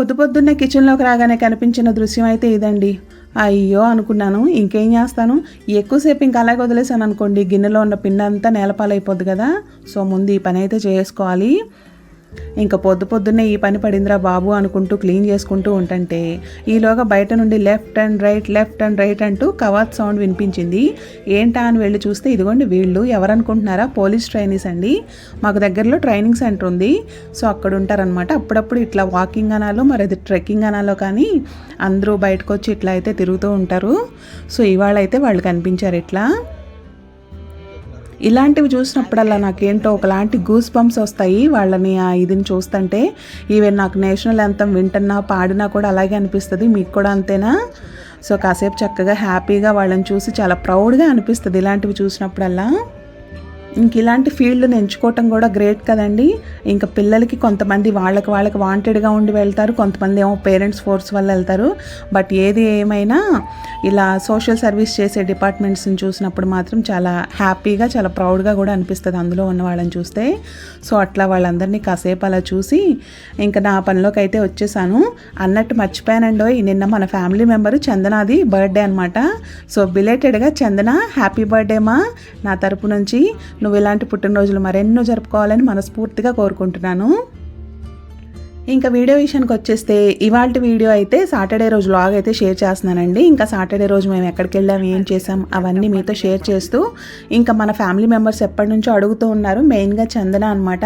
పొద్దు పొద్దున్నే కిచెన్లోకి రాగానే కనిపించిన దృశ్యం అయితే ఇదండి. అయ్యో అనుకున్నాను ఇంకేం చేస్తాను? ఎక్కువసేపు ఇంకా అలాగే వదిలేసాను అనుకోండి గిన్నెలో ఉన్న పిండి అంతా నేలపాలైపోద్ది కదా. సో ముందు ఈ పని అయితే చేసుకోవాలి. ఇంకా పొద్దు పొద్దున్నే ఈ పని పడిందిరా బాబు అనుకుంటూ క్లీన్ చేసుకుంటూ ఉంటుంటే ఈలోగా బయట నుండి left and right left and right అంటూ కవాత్ సౌండ్ వినిపించింది. ఏంటా అని వెళ్ళి చూస్తే ఇదిగోండి వీళ్ళు ఎవరనుకుంటున్నారా? పోలీస్ ట్రైనీస్ అండి. మాకు దగ్గరలో ట్రైనింగ్ సెంటర్ ఉంది. సో అక్కడ ఉంటారనమాట అప్పుడప్పుడు ఇట్లా వాకింగ్ అనాలో మరి అది ట్రెక్కింగ్ అనాలో కానీ అందరూ బయటకు వచ్చి ఇట్లా అయితే తిరుగుతూ ఉంటారు. సో ఇవాళ అయితే వాళ్ళు కనిపించారు ఇట్లా. ఇలాంటివి చూసినప్పుడల్లా నాకేంటో ఒకలాంటి గూస్ బంప్స్ వస్తాయి. వాళ్ళని ఆ ఇదిని చూస్తుంటే ఈవెన్ నాకు నేషనల్ అంతం వింటున్నా పాడినా కూడా అలాగే అనిపిస్తుంది. మీకు కూడా అంతేనా? సో కాసేపు చక్కగా హ్యాపీగా వాళ్ళని చూసి చాలా ప్రౌడ్గా అనిపిస్తుంది ఇలాంటివి చూసినప్పుడల్లా. ఇంక ఇలాంటి ఫీల్డ్ని ఎంచుకోవటం కూడా గ్రేట్ కదండి. ఇంకా పిల్లలకి కొంతమంది వాళ్ళకి వాళ్ళకి వాంటెడ్గా ఉండి వెళ్తారు కొంతమంది ఏమో పేరెంట్స్ ఫోర్స్ వల్ల వెళ్తారు. బట్ ఏది ఏమైనా ఇలా సోషల్ సర్వీస్ చేసే డిపార్ట్మెంట్స్ని చూసినప్పుడు మాత్రం చాలా హ్యాపీగా చాలా ప్రౌడ్గా కూడా అనిపిస్తుంది అందులో ఉన్న వాళ్ళని చూస్తే. సో అట్లా వాళ్ళందరినీ కాసేపు అలా చూసి ఇంకా నా పనిలోకి అయితే వచ్చేసాను. అన్నట్టు మర్చిపోయానండో నిన్న మన ఫ్యామిలీ మెంబరు చందనాది బర్త్డే అనమాట సో బిలేటెడ్గా చందన హ్యాపీ బర్త్డేమా నా తరపు నుంచి. నువ్వు ఇలాంటి పుట్టినరోజులు మరెన్నో జరుపుకోవాలని మనస్ఫూర్తిగా కోరుకుంటున్నాను. ఇంకా వీడియో విషయానికి వచ్చేస్తే ఇవాళ వీడియో అయితే సాటర్డే రోజు లాగ్ అయితే షేర్ చేస్తున్నానండి. ఇంకా సాటర్డే రోజు మేము ఎక్కడికి వెళ్ళాం ఏం చేసాం అవన్నీ మీతో షేర్ చేస్తూ ఇంకా మన ఫ్యామిలీ మెంబర్స్ ఎప్పటి నుంచో అడుగుతూ ఉన్నారు. మెయిన్గా చందన అనమాట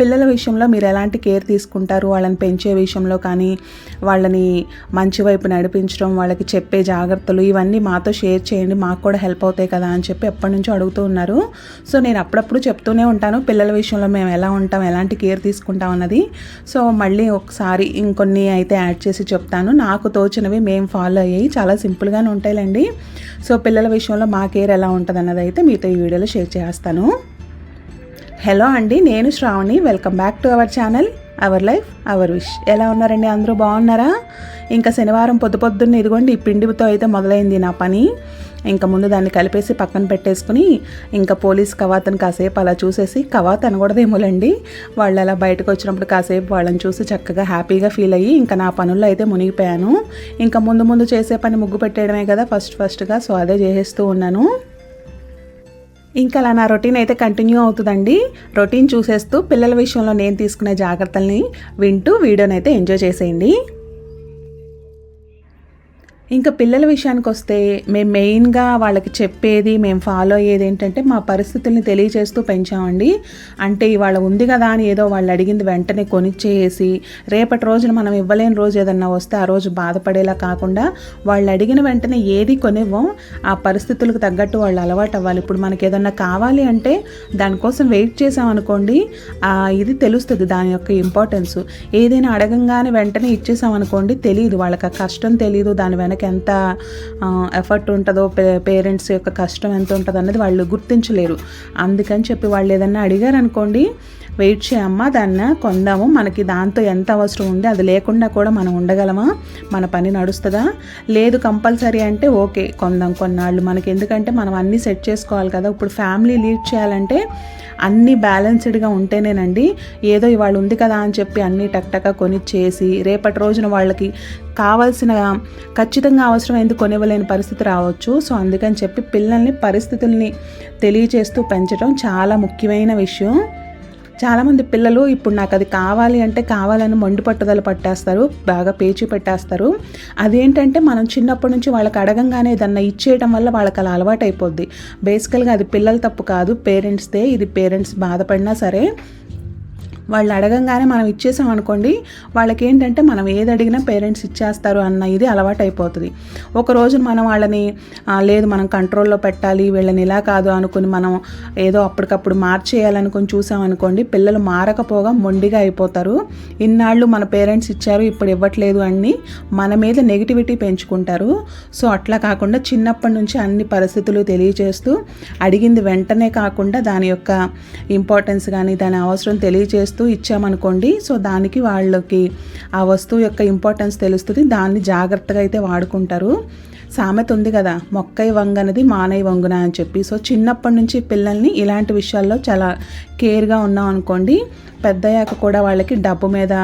పిల్లల విషయంలో మీరు ఎలాంటి కేర్ తీసుకుంటారు? వాళ్ళని పెంచే విషయంలో కానీ వాళ్ళని మంచి వైపు నడిపించడం వాళ్ళకి చెప్పే జాగ్రత్తలు ఇవన్నీ మాతో షేర్ చేయండి. మాకు కూడా హెల్ప్ అవుతాయి కదా అని చెప్పి ఎప్పటి నుంచో అడుగుతూ ఉన్నారు. సో నేను అప్పుడప్పుడు చెప్తూనే ఉంటాను పిల్లల విషయంలో మేము ఎలా ఉంటాం ఎలాంటి కేర్ తీసుకుంటాం అన్నది. సో మళ్ళీ ఒకసారి ఇంకొన్ని అయితే యాడ్ చేసి చెప్తాను. నాకు తోచినవి మేము ఫాలో అయ్యాయి చాలా సింపుల్గానే ఉంటాయిలేండి. సో పిల్లల విషయంలో మా కేర్ ఎలా ఉంటుంది అన్నది అయితే మీతో ఈ వీడియోలో షేర్ చేస్తాను. హలో అండి నేను Shravani. Welcome back to our channel our life our wish. ఎలా ఉన్నారండి? అందరూ బాగున్నారా? ఇంకా శనివారం పొద్దు పొద్దున్న ఇదిగోండి ఈ పిండితో అయితే మొదలైంది నా పని. ఇంకా ముందు దాన్ని కలిపేసి పక్కన పెట్టేసుకుని ఇంకా పోలీస్ కవాతను కాసేపు అలా చూసేసి కవాత్ అనకూడదేమోలండి. వాళ్ళు అలా బయటకు వచ్చినప్పుడు కాసేపు వాళ్ళని చూసి చక్కగా హ్యాపీగా ఫీల్ అయ్యి ఇంకా నా పనుల్లో అయితే మునిగిపోయాను. ఇంకా ముందు ముందు చేసే పని ముగ్గు పెట్టేయడమే కదా ఫస్ట్ ఫస్ట్గా సో అదే చేసేస్తూ ఉన్నాను. ఇంకా అలా నా రొటీన్ అయితే కంటిన్యూ అవుతుందండి. రొటీన్ చూసేస్తూ పిల్లల విషయంలో నేను తీసుకునే జాగ్రత్తల్ని వింటూ వీడియోని అయితే ఎంజాయ్ చేసేయండి. ఇంకా పిల్లల విషయానికి వస్తే మేము మెయిన్గా వాళ్ళకి చెప్పేది మేము ఫాలో అయ్యేది ఏంటంటే మా పరిస్థితుల్ని తెలియచేస్తూ పెంచామండి. అంటే ఇవాళ ఉంది కదా అని ఏదో వాళ్ళు అడిగింది వెంటనే కొనిచ్చేసి రేపటి రోజున మనం ఇవ్వలేని రోజు ఏదన్నా వస్తే ఆ రోజు బాధపడేలా కాకుండా వాళ్ళు అడిగిన వెంటనే ఏది కొనివ్వం ఆ పరిస్థితులకు తగ్గట్టు వాళ్ళు అలవాటు అవ్వాలి. ఇప్పుడు మనకి ఏదన్నా కావాలి అంటే దానికోసం వెయిట్ చేసామనుకోండి ఇది తెలుస్తుంది దాని యొక్క ఇంపార్టెన్స్ ఏదైనా అడగంగానే వెంటనే ఇచ్చేసామనుకోండి తెలియదు వాళ్ళకి ఆ కష్టం తెలియదు దాని వెనక ఎంత ఎఫర్ట్ ఉంటుందో పేరెంట్స్ యొక్క కష్టం ఎంత ఉంటుందో అనేది వాళ్ళు గుర్తించలేరు. అందుకని చెప్పి వాళ్ళు ఏదన్నా అడిగారు అనుకోండి వెయిట్ చేయమ్మా దాన్ని కొందాము మనకి దాంతో ఎంత అవసరం ఉంది అది లేకుండా కూడా మనం ఉండగలమా? మన పని నడుస్తుందా? లేదు కంపల్సరీ అంటే ఓకే కొందాం కొన్నాళ్ళు మనకి ఎందుకంటే మనం అన్నీ సెట్ చేసుకోవాలి కదా ఇప్పుడు ఫ్యామిలీ లీడ్ చేయాలంటే అన్నీ బ్యాలెన్స్డ్గా ఉంటేనేనండి ఏదో ఇవాళ ఉంది కదా అని చెప్పి అన్నీ టక్టక కొనిచ్చేసి రేపటి రోజున వాళ్ళకి కావాల్సిన ఖచ్చితంగా అవసరం ఎందుకు కొనివ్వలేని పరిస్థితి రావచ్చు. సో అందుకని చెప్పి పిల్లల్ని పరిస్థితుల్ని తెలియచేస్తూ పెంచడం చాలా ముఖ్యమైన విషయం. చాలామంది పిల్లలు ఇప్పుడు నాకు అది కావాలి అంటే కావాలని మొండి పట్టుదల పట్టేస్తారు బాగా పేచి పెట్టేస్తారు. అదేంటంటే మనం చిన్నప్పటి నుంచి వాళ్ళకి అడగంగానే ఏదన్నా ఇచ్చేయడం వల్ల వాళ్ళకి అలా అలవాటు అయిపోద్ది బేసికల్గా అది పిల్లల తప్పు కాదు పేరెంట్స్దే. ఇది పేరెంట్స్ బాధపడినా సరే వాళ్ళు అడగంగానే మనం ఇచ్చేసాం అనుకోండి వాళ్ళకి ఏంటంటే మనం ఏది అడిగినా పేరెంట్స్ ఇచ్చేస్తారు అన్న ఇది అలవాటు అయిపోతుంది ఒక రోజు మనం వాళ్ళని లేదు మనం కంట్రోల్లో పెట్టాలి వీళ్ళని ఇలా కాదు అనుకుని మనం ఏదో అప్పటికప్పుడు మార్చేయాలనుకుని చూసామనుకోండి పిల్లలు మారకపోగా మొండిగా అయిపోతారు. ఇన్నాళ్ళు మన పేరెంట్స్ ఇచ్చారు ఇప్పుడు ఇవ్వట్లేదు అని మన మీద నెగిటివిటీ పెంచుకుంటారు. సో అట్లా కాకుండా చిన్నప్పటి నుంచి అన్ని పరిస్థితులు తెలియజేస్తూ అడిగింది వెంటనే కాకుండా దాని యొక్క ఇంపార్టెన్స్ కానీ దాని అవసరం తెలియజేస్తూ వస్తువు ఇచ్చామనుకోండి సో దానికి వాళ్ళకి ఆ వస్తువు యొక్క ఇంపార్టెన్స్ తెలుస్తుంది. దాన్ని జాగ్రత్తగా అయితే వాడుకుంటారు. సామెత ఉంది కదా మొక్కై వంగనది మానై వంగున అని చెప్పి. సో చిన్నప్పటి నుంచి పిల్లల్ని ఇలాంటి విషయాల్లో చాలా కేర్గా ఉన్నాం అనుకోండి పెద్దయ్యాక కూడా వాళ్ళకి డబ్బు మీద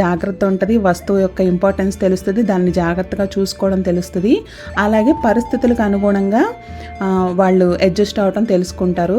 జాగ్రత్త ఉంటుంది వస్తువు యొక్క ఇంపార్టెన్స్ తెలుస్తుంది దాన్ని జాగ్రత్తగా చూసుకోవడం తెలుస్తుంది. అలాగే పరిస్థితులకు అనుగుణంగా వాళ్ళు అడ్జస్ట్ అవడం తెలుసుకుంటారు.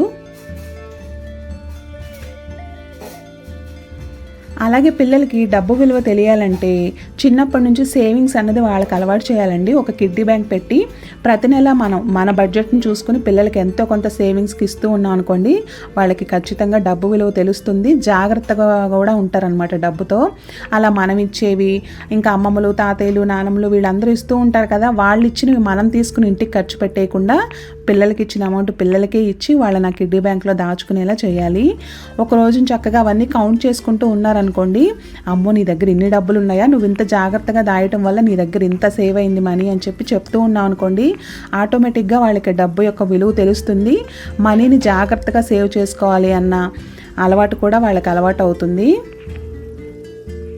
అలాగే పిల్లలకి డబ్బు విలువ తెలియాలంటే చిన్నప్పటి నుంచి సేవింగ్స్ అన్నది వాళ్ళకి అలవాటు చేయాలండి. ఒక కిడ్డీ బ్యాంక్ పెట్టి ప్రతి నెల మనం మన బడ్జెట్ని చూసుకుని పిల్లలకి ఎంతో కొంత సేవింగ్స్కి ఇస్తూ ఉన్నాం అనుకోండి వాళ్ళకి ఖచ్చితంగా డబ్బు విలువ తెలుస్తుంది. జాగ్రత్తగా కూడా ఉంటారనమాట డబ్బుతో. అలా మనం ఇచ్చేవి ఇంకా అమ్మమ్మలు తాతయ్యలు నానమ్మలు వీళ్ళందరూ ఇస్తూ ఉంటారు కదా వాళ్ళు ఇచ్చినవి మనం తీసుకుని ఇంటికి ఖర్చు పెట్టేయకుండా పిల్లలకి ఇచ్చిన అమౌంట్ పిల్లలకే ఇచ్చి వాళ్ళని ఆ కిడ్డీ బ్యాంక్లో దాచుకునేలా చేయాలి. ఒక రోజు చక్కగా అవన్నీ కౌంట్ చేసుకుంటూ ఉన్నారనుకోండి అమ్మో నీ దగ్గర ఇన్ని డబ్బులు ఉన్నాయా? నువ్వు ఇంత జాగ్రత్తగా దాయటం వల్ల నీ దగ్గర ఇంత సేవ్ అయింది మనీ అని చెప్పి చెప్తూ ఉన్నావు అనుకోండి ఆటోమేటిక్గా వాళ్ళకి డబ్బు యొక్క విలువ తెలుస్తుంది. మనీని జాగ్రత్తగా సేవ్ చేసుకోవాలి అన్న అలవాటు కూడా వాళ్ళకి అలవాటు అవుతుంది.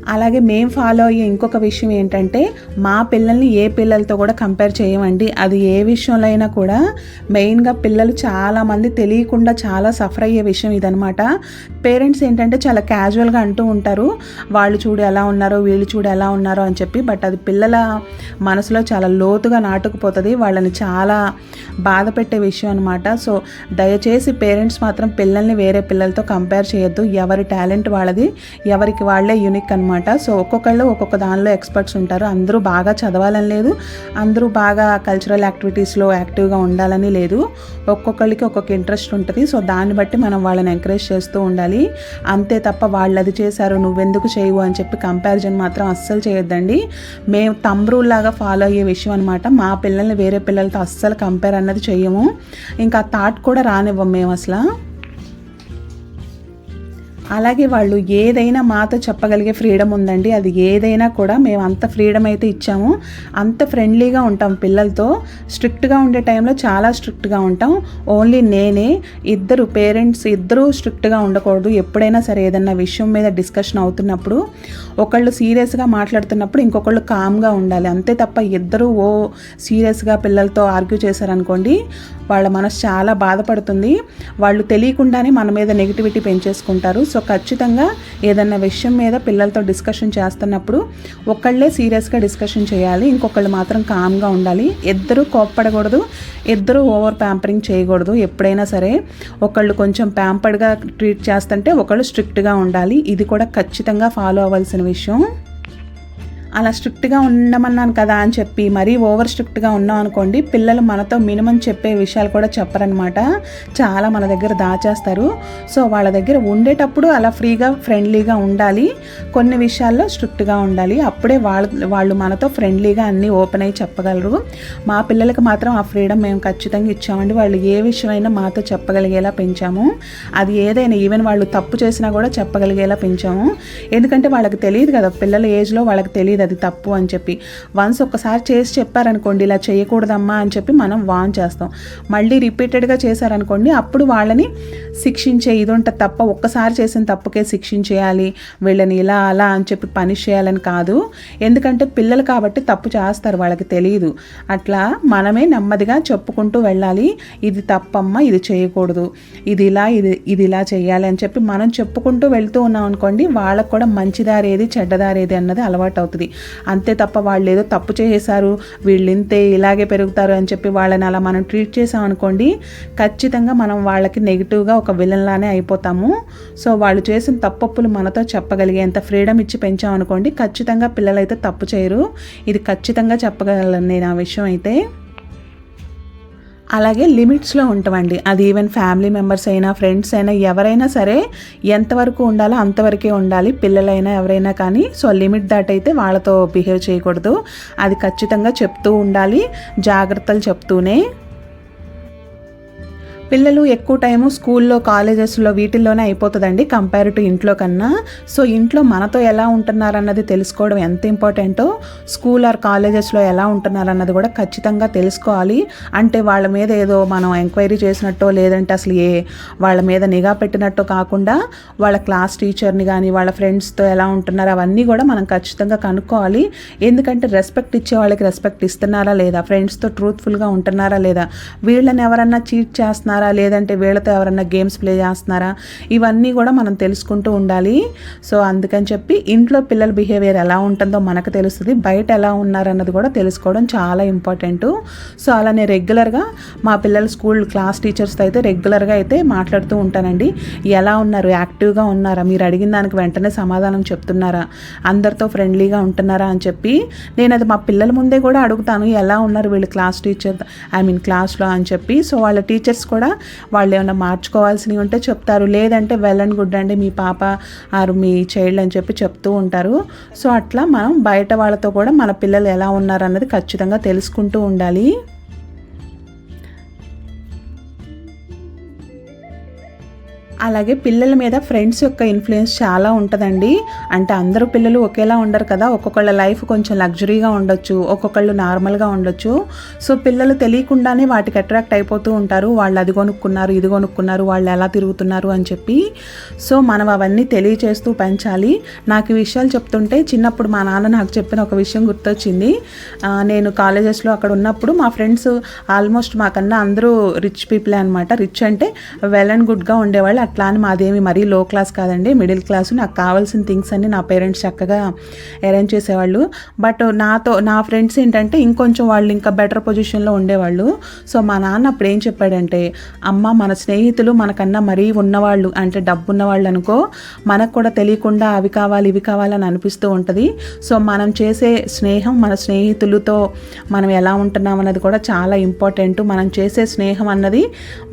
అలాగే మేము ఫాలో అయ్యే ఇంకొక విషయం ఏంటంటే మా పిల్లల్ని ఏ పిల్లలతో కూడా కంపేర్ చేయమండి. అది ఏ విషయంలో అయినా కూడా మెయిన్గా పిల్లలు చాలామంది తెలియకుండా చాలా సఫర్ అయ్యే విషయం ఇదనమాట పేరెంట్స్ ఏంటంటే చాలా క్యాజువల్గా అంటూ ఉంటారు వాళ్ళు చూడు ఎలా ఉన్నారో వీళ్ళు చూడు ఎలా ఉన్నారో అని చెప్పి బట్ అది పిల్లల మనసులో చాలా లోతుగా నాటుకుపోతుంది. వాళ్ళని చాలా బాధ పెట్టే విషయం అనమాట సో దయచేసి పేరెంట్స్ మాత్రం పిల్లల్ని వేరే పిల్లలతో కంపేర్ చేయొద్దు. ఎవరి టాలెంట్ వాళ్ళది ఎవరికి వాళ్ళే యూనిక్ అనమాట అనమాట సో ఒక్కొక్కళ్ళు ఒక్కొక్క దానిలో ఎక్స్పర్ట్స్ ఉంటారు. అందరూ బాగా చదవాలని లేదు. అందరూ బాగా కల్చరల్ యాక్టివిటీస్లో యాక్టివ్గా ఉండాలని లేదు. ఒక్కొక్కళ్ళకి ఒక్కొక్క ఇంట్రెస్ట్ ఉంటుంది. సో దాన్ని బట్టి మనం వాళ్ళని ఎంకరేజ్ చేస్తూ ఉండాలి. అంతే తప్ప వాళ్ళు అది చేశారు నువ్వెందుకు చేయవు అని చెప్పి కంపారిజన్ మాత్రం అస్సలు చేయొద్దండి. మేము తమ్రూల్ లాగా ఫాలో అయ్యే విషయం అనమాట మా పిల్లల్ని వేరే పిల్లలతో అస్సలు కంపేర్ అన్నది చేయము ఇంకా థాట్ కూడా రానివ్వం మేము అసలు. అలాగే వాళ్ళు ఏదైనా మాతో చెప్పగలిగే ఫ్రీడమ్ ఉందండి. అది ఏదైనా కూడా మేము అంత ఫ్రీడమ్ అయితే ఇచ్చాము. అంత ఫ్రెండ్లీగా ఉంటాం పిల్లలతో. స్ట్రిక్ట్గా ఉండే టైంలో చాలా స్ట్రిక్ట్గా ఉంటాం. ఓన్లీ నేనే ఇద్దరు పేరెంట్స్ ఇద్దరూ స్ట్రిక్ట్గా ఉండకూడదు. ఎప్పుడైనా సరే ఏదన్నా విషయం మీద డిస్కషన్ అవుతున్నప్పుడు ఒకళ్ళు సీరియస్గా మాట్లాడుతున్నప్పుడు ఇంకొకళ్ళు కామ్గా ఉండాలి. అంతే తప్ప ఇద్దరు ఓ సీరియస్గా పిల్లలతో ఆర్గ్యూ చేశారనుకోండి వాళ్ళ మనసు చాలా బాధపడుతుంది. వాళ్ళు తెలియకుండానే మన మీద నెగిటివిటీ పెంచేసుకుంటారు. సో ఖచ్చితంగా ఏదన్నా విషయం మీద పిల్లలతో డిస్కషన్ చేస్తున్నప్పుడు ఒకళ్ళే సీరియస్గా డిస్కషన్ చేయాలి ఇంకొకళ్ళు మాత్రం కామ్గా ఉండాలి. ఇద్దరు కోప్పడకూడదు ఇద్దరు ఓవర్ ప్యాంపరింగ్ చేయకూడదు. ఎప్పుడైనా సరే ఒకళ్ళు కొంచెం ప్యాంపర్డ్గా ట్రీట్ చేస్తుంటే ఒకళ్ళు స్ట్రిక్ట్గా ఉండాలి. ఇది కూడా ఖచ్చితంగా ఫాలో అవ్వాల్సిన విషయం. అలా స్ట్రిక్ట్గా ఉండమన్నాను కదా అని చెప్పి మరీ ఓవర్ స్ట్రిక్ట్గా ఉన్నాం అనుకోండి పిల్లలు మనతో మినిమం చెప్పే విషయాలు కూడా చెప్పరనమాట చాలా మన దగ్గర దాచేస్తారు. సో వాళ్ళ దగ్గర ఉండేటప్పుడు అలా ఫ్రీగా ఫ్రెండ్లీగా ఉండాలి. కొన్ని విషయాల్లో స్ట్రిక్ట్గా ఉండాలి. అప్పుడే వాళ్ళ వాళ్ళు మనతో ఫ్రెండ్లీగా అన్నీ ఓపెన్ అయ్యి చెప్పగలరు. మా పిల్లలకు మాత్రం ఆ ఫ్రీడమ్ మేము ఖచ్చితంగా ఇచ్చామండి. వాళ్ళు ఏ విషయమైనా మాతో చెప్పగలిగేలా పెంచాము. అది ఏదైనా ఈవెన్ వాళ్ళు తప్పు చేసినా కూడా చెప్పగలిగేలా పెంచాము. ఎందుకంటే వాళ్ళకి తెలియదు కదా పిల్లల ఏజ్లో వాళ్ళకి తెలియదు అది తప్పు అని చెప్పి. వన్స్ ఒక్కసారి చేసి చెప్పారనుకోండి ఇలా చేయకూడదమ్మా అని చెప్పి మనం వాన్ చేస్తాం. మళ్ళీ రిపీటెడ్గా చేశారనుకోండి అప్పుడు వాళ్ళని శిక్షించే ఇది ఉంటుంది తప్ప ఒక్కసారి చేసిన తప్పుకే శిక్షించేయాలి వీళ్ళని ఇలా అలా అని చెప్పి పనిష్ చేయాలని కాదు. ఎందుకంటే పిల్లలు కాబట్టి తప్పు చేస్తారు వాళ్ళకి తెలియదు అట్లా మనమే నెమ్మదిగా చెప్పుకుంటూ వెళ్ళాలి ఇది తప్పమ్మ ఇది చేయకూడదు ఇది ఇలా ఇది ఇది ఇలా చేయాలి అని చెప్పి మనం చెప్పుకుంటూ వెళ్తూ ఉన్నాం అనుకోండి వాళ్ళకు కూడా మంచిదారేది చెడ్డదారేది అన్నది అలవాటు అవుతుంది అంతే తప్ప వాళ్ళు ఏదో తప్పు చేసేసారు వీళ్ళు ఇంతే ఇలాగే పెరుగుతారు అని చెప్పి వాళ్ళని అలా మనం ట్రీట్ చేసామనుకోండి ఖచ్చితంగా మనం వాళ్ళకి నెగిటివ్గా ఒక విలన్లానే అయిపోతాము. సో వాళ్ళు చేసిన తప్పప్పులు మనతో చెప్పగలిగేంత ఫ్రీడమ్ ఇచ్చి పెంచామనుకోండి ఖచ్చితంగా పిల్లలైతే తప్పు చేయరు. ఇది ఖచ్చితంగా చెప్పగలను నేను ఆ విషయం అయితే. అలాగే లిమిట్స్లో ఉంటామండి. అది ఈవెన్ ఫ్యామిలీ మెంబర్స్ అయినా ఫ్రెండ్స్ అయినా ఎవరైనా సరే ఎంతవరకు ఉండాలో అంతవరకే ఉండాలి. పిల్లలైనా ఎవరైనా కానీ. సో లిమిట్ దాట్ అయితే వాళ్ళతో బిహేవ్ చేయకూడదు. అది ఖచ్చితంగా చెప్తూ ఉండాలి. జాగ్రత్తలు చెప్తూనే పిల్లలు ఎక్కువ టైము స్కూల్లో కాలేజెస్లో వీటిల్లోనే అయిపోతుందండి కంపేర్ టు ఇంట్లో కన్నా. సో ఇంట్లో మనతో ఎలా ఉంటున్నారన్నది తెలుసుకోవడం ఎంత ఇంపార్టెంటో స్కూల్ ఆర్ కాలేజెస్లో ఎలా ఉంటున్నారన్నది కూడా ఖచ్చితంగా తెలుసుకోవాలి. అంటే వాళ్ళ మీద ఏదో మనం ఎంక్వైరీ చేసినట్టో లేదంటే అసలు ఏ వాళ్ళ మీద నిఘా పెట్టినట్టో కాకుండా వాళ్ళ క్లాస్ టీచర్ని కానీ వాళ్ళ ఫ్రెండ్స్తో ఎలా ఉంటున్నారు అవన్నీ కూడా మనం ఖచ్చితంగా కనుక్కోవాలి. ఎందుకంటే రెస్పెక్ట్ ఇచ్చే వాళ్ళకి రెస్పెక్ట్ ఇస్తున్నారా లేదా? ఫ్రెండ్స్తో ట్రూత్ఫుల్గా ఉంటున్నారా లేదా? వీళ్ళని ఎవరన్నా చీట్ చేస్తున్నారా? లేదంటే వీళ్ళతో ఎవరన్నా గేమ్స్ ప్లే చేస్తున్నారా? ఇవన్నీ కూడా మనం తెలుసుకుంటూ ఉండాలి. సో అందుకని చెప్పి ఇంట్లో పిల్లల బిహేవియర్ ఎలా ఉంటుందో మనకు తెలుస్తుంది. బయట ఎలా ఉన్నారన్నది కూడా తెలుసుకోవడం చాలా ఇంపార్టెంట్. సో అలానే రెగ్యులర్గా మా పిల్లల స్కూల్ క్లాస్ టీచర్స్తో అయితే రెగ్యులర్గా అయితే మాట్లాడుతూ ఉంటానండి. ఎలా ఉన్నారు? యాక్టివ్గా ఉన్నారా? మీరు అడిగిన దానికి వెంటనే సమాధానం చెప్తున్నారా? అందరితో ఫ్రెండ్లీగా ఉంటున్నారా అని చెప్పి నేను అది మా పిల్లల ముందే కూడా అడుగుతాను. ఎలా ఉన్నారు వీళ్ళు క్లాస్ టీచర్ ఐ మీన్ క్లాస్లో అని చెప్పి. సో వాళ్ళ టీచర్స్ కూడా వాళ్ళు ఏమైనా మార్చుకోవాల్సినవి ఉంటే చెప్తారు. లేదంటే వెల్ అండ్ గుడ్ అండి మీ పాప ఆరు మీ చైల్డ్ అని చెప్పి చెప్తూ ఉంటారు. సో అట్లా మనం బయట వాళ్ళతో కూడా మన పిల్లలు ఎలా ఉన్నారు అన్నది ఖచ్చితంగా తెలుసుకుంటూ ఉండాలి. అలాగే పిల్లల మీద ఫ్రెండ్స్ యొక్క ఇన్ఫ్లుయెన్స్ చాలా ఉంటుందండి. అంటే అందరూ పిల్లలు ఒకేలా ఉండరు కదా. ఒక్కొక్కళ్ళ లైఫ్ కొంచెం లగ్జరీగా ఉండొచ్చు. ఒక్కొక్కళ్ళు నార్మల్గా ఉండొచ్చు. సో పిల్లలు తెలియకుండానే వాటికి అట్రాక్ట్ అయిపోతూ ఉంటారు. వాళ్ళు అది కొనుక్కున్నారు ఇది కొనుక్కున్నారు వాళ్ళు ఎలా తిరుగుతున్నారు అని చెప్పి. సో మనం అవన్నీ తెలియచేస్తూ పెంచాలి. నాకు ఈ విషయాలు చెప్తుంటే చిన్నప్పుడు మా నాన్న నాకు చెప్పిన ఒక విషయం గుర్తొచ్చింది. నేను కాలేజెస్లో అక్కడ ఉన్నప్పుడు మా ఫ్రెండ్స్ ఆల్మోస్ట్ మాకన్నా అందరూ రిచ్ పీపులే అనమాట రిచ్ అంటే వెల్ అండ్ గుడ్గా ఉండేవాళ్ళు. అట్లా అని మాదేమి మరీ లో క్లాస్ కాదండి. మిడిల్ క్లాస్ నాకు కావాల్సిన థింగ్స్ అన్ని నా పేరెంట్స్ చక్కగా అరేంజ్ చేసేవాళ్ళు. బట్ నాతో నా ఫ్రెండ్స్ ఏంటంటే ఇంకొంచెం వాళ్ళు ఇంకా బెటర్ పొజిషన్లో ఉండేవాళ్ళు. సో మా నాన్న అప్పుడు ఏం చెప్పాడంటే అమ్మ మన స్నేహితులు మనకన్నా మరీ ఉన్నవాళ్ళు అంటే డబ్బు ఉన్నవాళ్ళు అనుకో మనకు కూడా తెలియకుండా అవి కావాలి ఇవి కావాలని అనిపిస్తూ ఉంటుంది. సో మనం చేసే స్నేహం మన స్నేహితులతో మనం ఎలా ఉంటున్నాం అన్నది కూడా చాలా ఇంపార్టెంట్ మనం చేసే స్నేహం అన్నది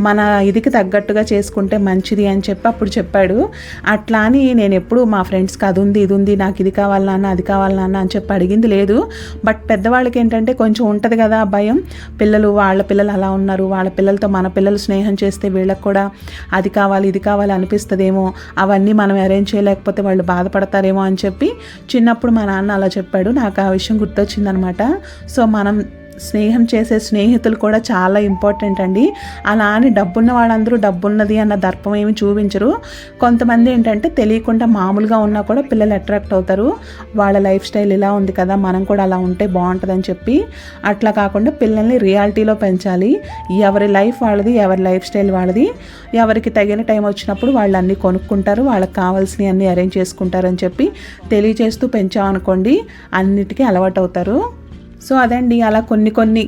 మన ఇదికి తగ్గట్టుగా చేసుకుంటే మంచిది అని చెప్పి అప్పుడు చెప్పాడు. అట్లా అని నేను ఎప్పుడు మా ఫ్రెండ్స్కి అది ఉంది ఇది ఉంది నాకు ఇది కావాలి నాన్న అది కావాలి నాన్న అని చెప్పి అడిగింది లేదు. బట్ పెద్దవాళ్ళకి ఏంటంటే కొంచెం ఉంటుంది కదా భయం. పిల్లలు వాళ్ళ పిల్లలు అలా ఉన్నారు. వాళ్ళ పిల్లలతో మన పిల్లలు స్నేహం చేస్తే వీళ్ళకి కూడా అది కావాలి ఇది కావాలి అనిపిస్తుందేమో. అవన్నీ మనం అరేంజ్ చేయలేకపోతే వాళ్ళు బాధపడతారేమో అని చెప్పి చిన్నప్పుడు మా నాన్న అలా చెప్పాడు. నాకు ఆ విషయం గుర్తొచ్చిందనమాట. సో మనం స్నేహం చేసే స్నేహితులు కూడా చాలా ఇంపార్టెంట్ అండి. అలా అని డబ్బున్న వాళ్ళందరూ డబ్బున్నది అన్న దర్పం ఏమి చూపించరు. కొంతమంది ఏంటంటే తెలియకుండా మామూలుగా ఉన్నా కూడా పిల్లలు అట్రాక్ట్ అవుతారు. వాళ్ళ లైఫ్ స్టైల్ ఇలా ఉంది కదా మనం కూడా అలా ఉంటే బాగుంటుందని చెప్పి. అట్లా కాకుండా పిల్లల్ని రియాలిటీలో పెంచాలి. ఎవరి లైఫ్ వాళ్ళది ఎవరి లైఫ్ స్టైల్ వాళ్ళది. ఎవరికి తగిన టైం వచ్చినప్పుడు వాళ్ళు అన్నీ కొనుక్కుంటారు వాళ్ళకి కావాల్సినవి అన్నీ అరేంజ్ చేసుకుంటారని చెప్పి తెలియచేస్తూ పెంచామనుకోండి అన్నిటికీ అలవాటు అవుతారు సో అదండి అలా కొన్ని కొన్ని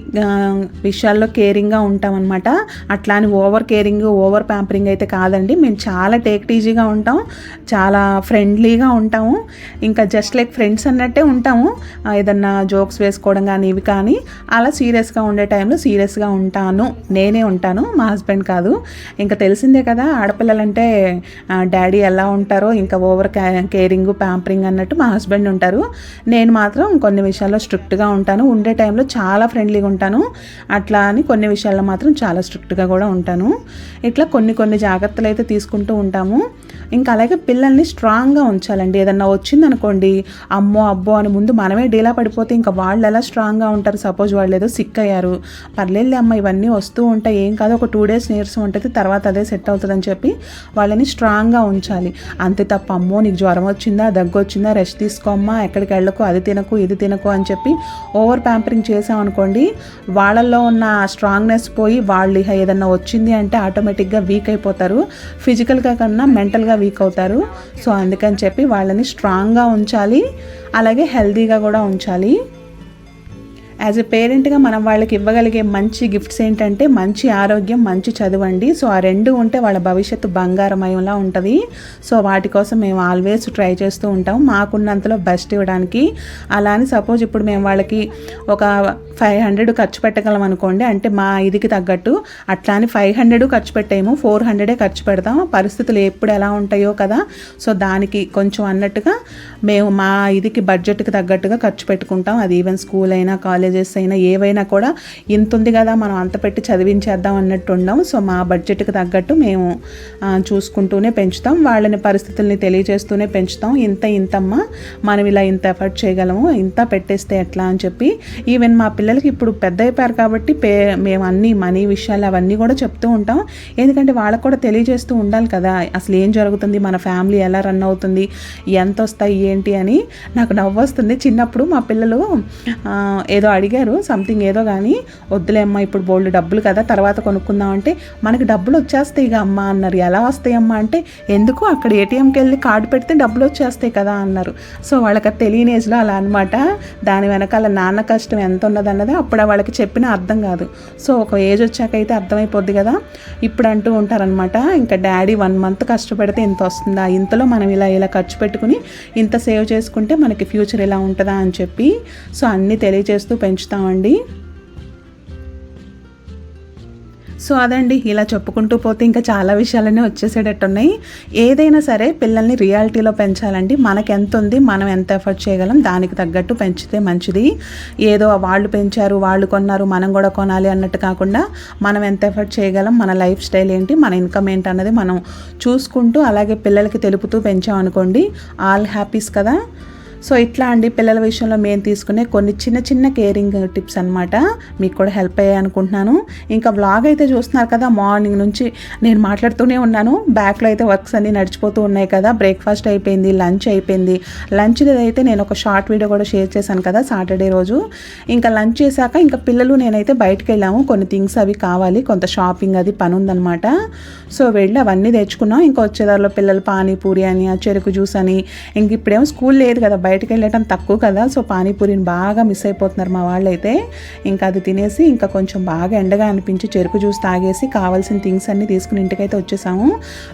విషయాల్లో కేరింగ్గా ఉంటామన్నమాట. అట్లా అని ఓవర్ కేరింగ్ ఓవర్ ప్యాంపరింగ్ అయితే కాదండి. మేము చాలా టేక్ ఈజీగా ఉంటాం చాలా ఫ్రెండ్లీగా ఉంటాము. ఇంకా జస్ట్ లైక్ ఫ్రెండ్స్ అన్నట్టే ఉంటాము. ఏదన్నా జోక్స్ వేసుకోవడం కానీ ఇవి కానీ. అలా సీరియస్గా ఉండే టైంలో సీరియస్గా ఉంటాను. నేనే ఉంటాను మా హస్బెండ్ కాదు. ఇంకా తెలిసిందే కదా ఆడపిల్లలంటే డాడీ ఎలా ఉంటారో ఇంకా ఓవర్ కేరింగ్ ప్యాంపరింగ్ అన్నట్టు మా హస్బెండ్ ఉంటారు. నేను మాత్రం కొన్ని విషయాల్లో స్ట్రిక్ట్గా ఉంటాను. ఉండే టైంలో చాలా ఫ్రెండ్లీగా ఉంటాను. అట్లా అని కొన్ని విషయాల్లో మాత్రం చాలా స్ట్రిక్ట్గా కూడా ఉంటాను. ఇట్లా కొన్ని కొన్ని జాగ్రత్తలు అయితే తీసుకుంటూ ఉంటాము. ఇంకా అలాగే పిల్లల్ని స్ట్రాంగ్గా ఉంచాలండి. ఏదన్నా వచ్చిందనుకోండి అమ్మో అబ్బో అని ముందు మనమే డీలా పడిపోతే ఇంకా వాళ్ళు ఎలా స్ట్రాంగ్గా ఉంటారు? సపోజ్ వాళ్ళు ఏదో సిక్ అయ్యారు. పర్లేదు అమ్మ ఇవన్నీ వస్తూ ఉంటాయి. ఏం కాదు ఒక టూ డేస్ నీరసం ఉంటుంది తర్వాత అదే సెట్ అవుతుందని చెప్పి వాళ్ళని స్ట్రాంగ్గా ఉంచాలి. అంతే తప్ప అమ్మో నీకు జ్వరం వచ్చిందా దగ్గు వచ్చిందా రెస్ట్ తీసుకోమ్మా ఎక్కడికి వెళ్ళకు అది తినకు ఇది తినకు అని చెప్పి ఓవర్ ప్యాంపరింగ్ చేసామనుకోండి వాళ్ళల్లో ఉన్న స్ట్రాంగ్నెస్ పోయి వాళ్ళు ఇహ ఏదన్నా వచ్చింది అంటే ఆటోమేటిక్గా వీక్ అయిపోతారు. ఫిజికల్గా కన్నా మెంటల్గా వీక్ అవుతారు. సో అందుకని చెప్పి వాళ్ళని స్ట్రాంగ్గా ఉంచాలి. అలాగే హెల్తీగా కూడా ఉంచాలి. యాజ్ ఎ పేరెంట్గా మనం వాళ్ళకి ఇవ్వగలిగే మంచి గిఫ్ట్స్ ఏంటంటే మంచి ఆరోగ్యం మంచి చదువండి సో ఆ రెండు ఉంటే వాళ్ళ భవిష్యత్తు బంగారమయంలా ఉంటుంది. సో వాటి కోసం మేము ఆల్వేస్ ట్రై చేస్తూ ఉంటాం. మాకున్నంతలో బెస్ట్ ఇవ్వడానికి. అలా అని సపోజ్ ఇప్పుడు మేము వాళ్ళకి ఒక ఫైవ్ హండ్రెడ్ ఖర్చు పెట్టగలం అనుకోండి. అంటే మా ఇదికి తగ్గట్టు అట్లా అని ఫైవ్ హండ్రెడ్ ఖర్చు పెట్టేము ఫోర్ హండ్రెడే ఖర్చు పెడతాం. పరిస్థితులు ఎప్పుడు ఎలా ఉంటాయో కదా. సో దానికి కొంచెం అన్నట్టుగా మేము మా ఇదికి బడ్జెట్కి తగ్గట్టుగా ఖర్చు పెట్టుకుంటాం. అది ఈవెన్ స్కూల్ అయినా కాలేజ్ కాలేజెస్ అయినా ఏవైనా కూడా ఇంత ఉంది కదా మనం అంత పెట్టి చదివించేద్దాం అన్నట్టు ఉండం. సో మా బడ్జెట్కి తగ్గట్టు మేము చూసుకుంటూనే పెంచుతాం. వాళ్ళని పరిస్థితుల్ని తెలియజేస్తూనే పెంచుతాం. ఇంత ఇంతమ్మా మనం ఇలా ఇంత ఎఫర్ట్ చేయగలము ఇంత పెట్టేస్తే ఎట్లా అని చెప్పి. ఈవెన్ మా పిల్లలకి ఇప్పుడు పెద్ద అయిపోయారు కాబట్టి పే మేము అన్ని మనీ విషయాలు అవన్నీ కూడా చెప్తూ ఉంటాం. ఎందుకంటే వాళ్ళకు కూడా తెలియజేస్తూ ఉండాలి కదా అసలు ఏం జరుగుతుంది మన ఫ్యామిలీ ఎలా రన్ అవుతుంది ఎంత వస్తాయి ఏంటి అని. నాకు నవ్వు వస్తుంది చిన్నప్పుడు మా పిల్లలు ఏదో అడిగారు సంథింగ్ ఏదో కానీ వద్దులే అమ్మా ఇప్పుడు బోల్డ్ డబ్బులు కదా తర్వాత కొనుక్కుందాం అంటే మనకి డబ్బులు వచ్చేస్తాయి ఇక అమ్మ అన్నారు. ఎలా వస్తాయి అమ్మా? అంటే ఎందుకు? అక్కడ ఏటీఎంకి వెళ్ళి కార్డు పెడితే డబ్బులు వచ్చేస్తాయి కదా అన్నారు. సో వాళ్ళకి తెలియని ఏజ్లో అలా అనమాట దాని వెనకాల నాన్న కష్టం ఎంత ఉన్నదన్నది అప్పుడు వాళ్ళకి చెప్పినా అర్థం కాదు. సో ఒక ఏజ్ వచ్చాక అయితే అర్థమైపోద్ది కదా. ఇప్పుడు అంటూ ఉంటారనమాట ఇంకా డాడీ వన్ మంత్ కష్టపడితే ఇంత వస్తుందా? ఇంతలో మనం ఇలా ఇలా ఖర్చు పెట్టుకుని ఇంత సేవ్ చేసుకుంటే మనకి ఫ్యూచర్ ఇలా ఉంటుందా? అని చెప్పి సో అన్నీ తెలియజేస్తూ పెంచుతామండి సో అదండి. ఇలా చెప్పుకుంటూ పోతే ఇంకా చాలా విషయాలన్నీ వచ్చేసేటట్టున్నాయి. ఏదైనా సరే పిల్లల్ని రియాలిటీలో పెంచాలండి. మనకు ఎంత ఉంది మనం ఎంత ఎఫర్ట్ చేయగలం దానికి తగ్గట్టు పెంచితే మంచిది. ఏదో వాళ్ళు పెంచారు వాళ్ళు కొన్నారు మనం కూడా కొనాలి అన్నట్టు కాకుండా మనం ఎంత ఎఫర్ట్ చేయగలం మన లైఫ్ స్టైల్ ఏంటి మన ఇన్కమ్ ఏంటి అన్నది మనం చూసుకుంటూ అలాగే పిల్లలకి తెలుపుతూ పెంచామనుకోండి ఆల్ హ్యాపీస్ కదా. సో ఇట్లా అండి పిల్లల విషయంలో మేము తీసుకునే కొన్ని చిన్న చిన్న కేరింగ్ టిప్స్ అనమాట మీకు కూడా హెల్ప్ అయ్యాయి అనుకుంటున్నాను. ఇంకా బ్లాగ్ అయితే చూస్తున్నారు కదా మార్నింగ్ నుంచి నేను మాట్లాడుతూనే ఉన్నాను. బ్యాక్లో అయితే వర్క్స్ అన్నీ నడిచిపోతూ ఉన్నాయి కదా. బ్రేక్ఫాస్ట్ అయిపోయింది లంచ్ అయిపోయింది. లంచ్ అయితే నేను ఒక షార్ట్ వీడియో కూడా షేర్ చేశాను కదా సాటర్డే రోజు. ఇంకా లంచ్ చేశాక ఇంకా పిల్లలు నేనైతే బయటకు వెళ్ళాము. కొన్ని థింగ్స్ అవి కావాలి కొంత షాపింగ్ అది పని ఉందన్నమాట. సో వెళ్ళి అవన్నీ తెచ్చుకున్నాం. ఇంకా వచ్చేదారిలో పిల్లలు పానీపూరి అని ఆ చెరుకు జ్యూస్ అని. ఇంక ఇప్పుడేమో స్కూల్ లేదు కదా బయటకు వెళ్ళటం తక్కువ కదా. సో పానీపూరిని బాగా మిస్ అయిపోతున్నారు మా వాళ్ళైతే. ఇంకా అది తినేసి ఇంకా కొంచెం బాగా ఎండగా అనిపించి చెరుకు జ్యూస్ తాగేసి కావాల్సిన థింగ్స్ అన్నీ తీసుకుని ఇంటికైతే వచ్చేసాము.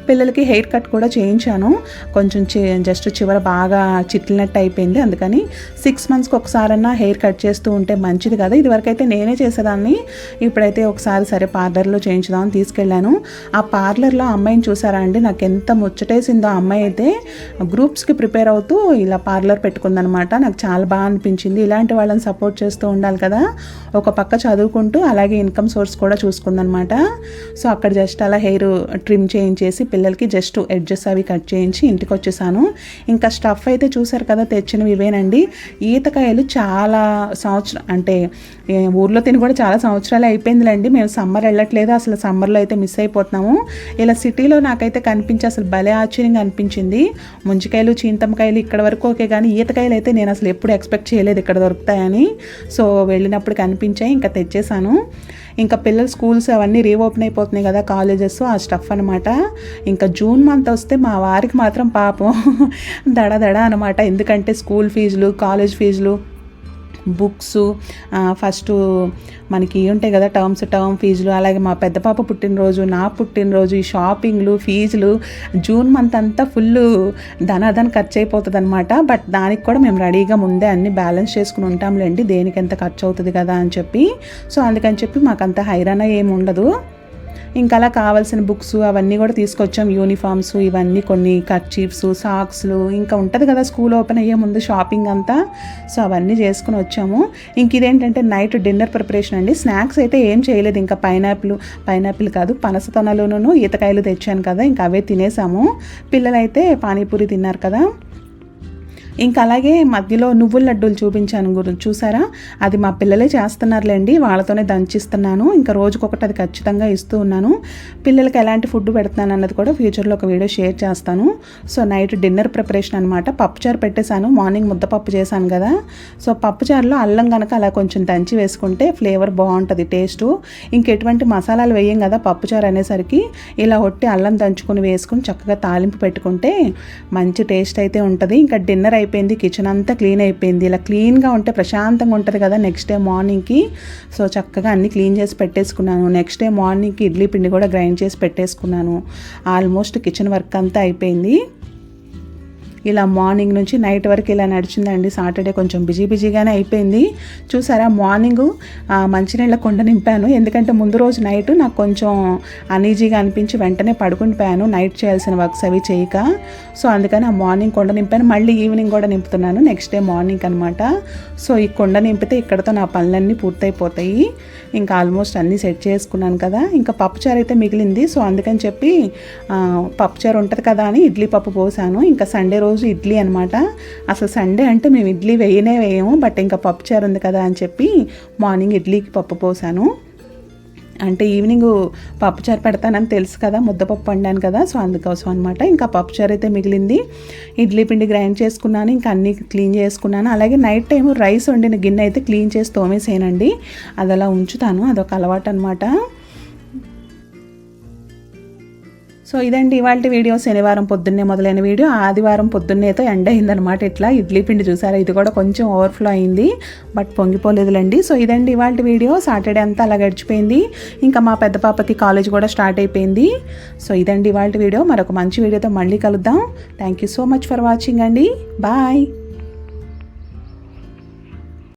పిల్లలకి హెయిర్ కట్ కూడా చేయించాను. కొంచెం జస్ట్ చివర బాగా చిట్లినట్టు అయిపోయింది. అందుకని సిక్స్ మంత్స్కి ఒకసారన్నా హెయిర్ కట్ చేస్తూ ఉంటే మంచిది కదా. ఇదివరకైతే నేనే చేసేదాన్ని. ఇప్పుడైతే ఒకసారి సరే పార్లర్లో చేయించుదామని తీసుకెళ్ళాను. ఆ పార్లర్లో అమ్మాయిని చూసారా అండి? నాకు ఎంత ముచ్చటేసిందో అమ్మాయి అయితే గ్రూప్స్కి ప్రిపేర్ అవుతూ ఇలా పార్లర్ పెట్టుకుందనమాట. నాకు చాలా బాగా అనిపించింది. ఇలాంటి వాళ్ళని సపోర్ట్ చేస్తూ ఉండాలి కదా. ఒక పక్క చదువుకుంటూ అలాగే ఇన్కమ్ సోర్స్ కూడా చూసుకుందనమాట. సో అక్కడ జస్ట్ అలా హెయిర్ ట్రిమ్ చేయించేసి పిల్లలకి జస్ట్ ఎడ్జెస్ అవి కట్ చేయించి ఇంటికి వచ్చేసాను ఇంకా స్టఫ్ అయితే చూసారు కదా తెచ్చినవి ఇవేనండి. ఈతకాయలు చాలా సంవత్సరం అంటే ఊర్లో తిని కూడా చాలా సంవత్సరాలు అయిపోయిందిలేండి. మేము సమ్మర్ వెళ్ళట్లేదు అసలు సమ్మర్లో అయితే మిస్ అయిపోతున్నాము. ఇలా సిటీలో నాకైతే కనిపించి అసలు భలే ఆశ్చర్యంగా అనిపించింది. ముంజికాయలు చింతమకాయలు ఇక్కడ వరకు ఓకే కానీ ఈతకాయలు అయితే నేను అసలు ఎప్పుడు ఎక్స్పెక్ట్ చేయలేదు ఇక్కడ దొరుకుతాయని. సో వెళ్ళినప్పుడు కనిపించాయి ఇంకా తెచ్చేసాను ఇంకా పిల్లల స్కూల్స్ అవన్నీ రీఓపెన్ అయిపోతున్నాయి కదా కాలేజెస్ ఆ స్టఫ్ అనమాట ఇంకా జూన్ మంత్ వస్తే మా వారికి మాత్రం పాపం దడ దడ అనమాట ఎందుకంటే స్కూల్ ఫీజులు కాలేజ్ ఫీజులు బుక్స్ ఫస్ట్ మనకి ఉంటాయి కదా టర్మ్స్ టర్మ్ ఫీజులు అలాగే మా పెద్ద పాప పుట్టినరోజు నా పుట్టినరోజు ఈ షాపింగ్లు ఫీజులు జూన్ మంత్ అంతా ఫుల్ ధనాధన ఖర్చు అయిపోతుంది అనమాట బట్ దానికి కూడా మేము రెడీగా ముందే అన్ని బ్యాలెన్స్ చేసుకుని ఉంటాంలేండి దేనికి ఎంత ఖర్చు అవుతుంది కదా అని చెప్పి. సో అందుకని చెప్పి మాకంత హైరాణ ఏమి ఉండదు ఇంకా అలా కావాల్సిన బుక్స్ అవన్నీ కూడా తీసుకొచ్చాం. యూనిఫామ్స్ ఇవన్నీ కొన్ని కర్చీఫ్స్ సాక్స్లు ఇంకా ఉంటుంది కదా స్కూల్ ఓపెన్ అయ్యే ముందు షాపింగ్ అంతా. సో అవన్నీ చేసుకుని వచ్చాము. ఇంక ఇదేంటంటే నైట్ డిన్నర్ ప్రిపరేషన్ అండి. స్నాక్స్ అయితే ఏం చేయలేదు. ఇంకా పైనాపిల్ పైనాపిల్ కాదు పనస తనలోనూ ఈతకాయలు తెచ్చాను కదా ఇంకా అవే తినేసాము. పిల్లలైతే పానీపూరి తిన్నారు కదా. ఇంకా అలాగే మధ్యలో నువ్వుల లడ్డూలు చూపించాను గురు చూసారా? అది మా పిల్లలే చేస్తున్నారులేండి వాళ్ళతోనే దంచిస్తున్నాను ఇంకా రోజుకొకటి అది ఖచ్చితంగా ఇస్తూ ఉన్నాను. పిల్లలకి ఎలాంటి ఫుడ్ పెడుతున్నాను అన్నది కూడా ఫ్యూచర్లో ఒక వీడియో షేర్ చేస్తాను. సో నైట్ డిన్నర్ ప్రిపరేషన్ అనమాట పప్పుచారు పెట్టేశాను మార్నింగ్ ముద్దపప్పు చేశాను కదా. సో పప్పుచారులో అల్లం కనుక అలా కొంచెం దంచి వేసుకుంటే ఫ్లేవర్ బాగుంటుంది టేస్ట్. ఇంకెటువంటి మసాలాలు వేయం కదా పప్పుచారు అనేసరికి ఇలా ఒట్టి అల్లం దంచుకొని వేసుకుని చక్కగా తాలింపు పెట్టుకుంటే మంచి టేస్ట్ అయితే ఉంటుంది. ఇంకా డిన్నర్ అయిపోయి అయిపోయింది కిచెన్ అంతా క్లీన్ అయిపోయింది. ఇలా క్లీన్గా ఉంటే ప్రశాంతంగా ఉంటుంది కదా నెక్స్ట్ డే మార్నింగ్కి సో చక్కగా అన్ని క్లీన్ చేసి పెట్టేసుకున్నాను. నెక్స్ట్ డే మార్నింగ్కి ఇడ్లీ పిండి కూడా గ్రైండ్ చేసి పెట్టేసుకున్నాను. ఆల్మోస్ట్ కిచెన్ వర్క్ అంతా అయిపోయింది. ఇలా మార్నింగ్ నుంచి నైట్ వరకు ఇలా నడిచిందండి. సాటర్డే కొంచెం బిజీ బిజీగానే అయిపోయింది. చూసారా మార్నింగ్ మంచినీళ్ళ కొండ నింపాను. ఎందుకంటే ముందు రోజు నైట్ నాకు కొంచెం అనీజీగా అనిపించి వెంటనే పడుకుండిపోయాను. నైట్ చేయాల్సిన వర్క్స్ అవి చేయక. సో అందుకని ఆ మార్నింగ్ కొండ నింపాను. మళ్ళీ ఈవినింగ్ కూడా నింపుతున్నాను. నెక్స్ట్ డే మార్నింగ్ అనమాట సో ఈ కొండ నింపితే ఇక్కడతో నా పనులన్నీ పూర్తయిపోతాయి. ఇంకా ఆల్మోస్ట్ అన్నీ సెట్ చేసుకున్నాను కదా. ఇంకా పప్పుచారు అయితే మిగిలింది. సో అందుకని చెప్పి పప్పుచారు ఉంటుంది కదా అని ఇడ్లీ పప్పు పోసాను. ఇంకా సండే రోజు రోజు ఇడ్లీ అనమాట అసలు సండే అంటే మేము ఇడ్లీ వేయనే వేయము బట్ ఇంకా పప్పుచారు ఉంది కదా అని చెప్పి మార్నింగ్ ఇడ్లీకి పప్పు పోసాను. అంటే ఈవినింగ్ పప్పుచారు పెడతానని తెలుసు కదా ముద్దపప్పు వండాను కదా సో అందుకోసం అనమాట ఇంకా పప్పుచారు అయితే మిగిలింది. ఇడ్లీ పిండి గ్రైండ్ చేసుకున్నాను ఇంకా అన్నీ క్లీన్ చేసుకున్నాను. అలాగే నైట్ టైం రైస్ వండిన గిన్నె అయితే క్లీన్ చేసి తోమేసేనండి. అది అలా ఉంచుతాను అదొక అలవాటు అనమాట సో ఇదండి ఇవాళ వీడియో శనివారం పొద్దున్నే మొదలైన వీడియో. ఆదివారం పొద్దున్నేతో ఎండ అయిందనమాట ఇట్లా. ఇడ్లీ పిండి చూసారా? ఇది కూడా కొంచెం ఓవర్ఫ్లో అయింది. బట్ పొంగిపోలేదులేండి. సో ఇదండి ఇవాళ వీడియో. సాటర్డే అంతా అలా గడిచిపోయింది. ఇంకా మా పెద్ద పాపకి కాలేజ్ కూడా స్టార్ట్ అయిపోయింది. సో ఇదండి ఇవాళ వీడియో. మరొక మంచి వీడియోతో మళ్ళీ కలుద్దాం. Thank you so much for watching అండి. బాయ్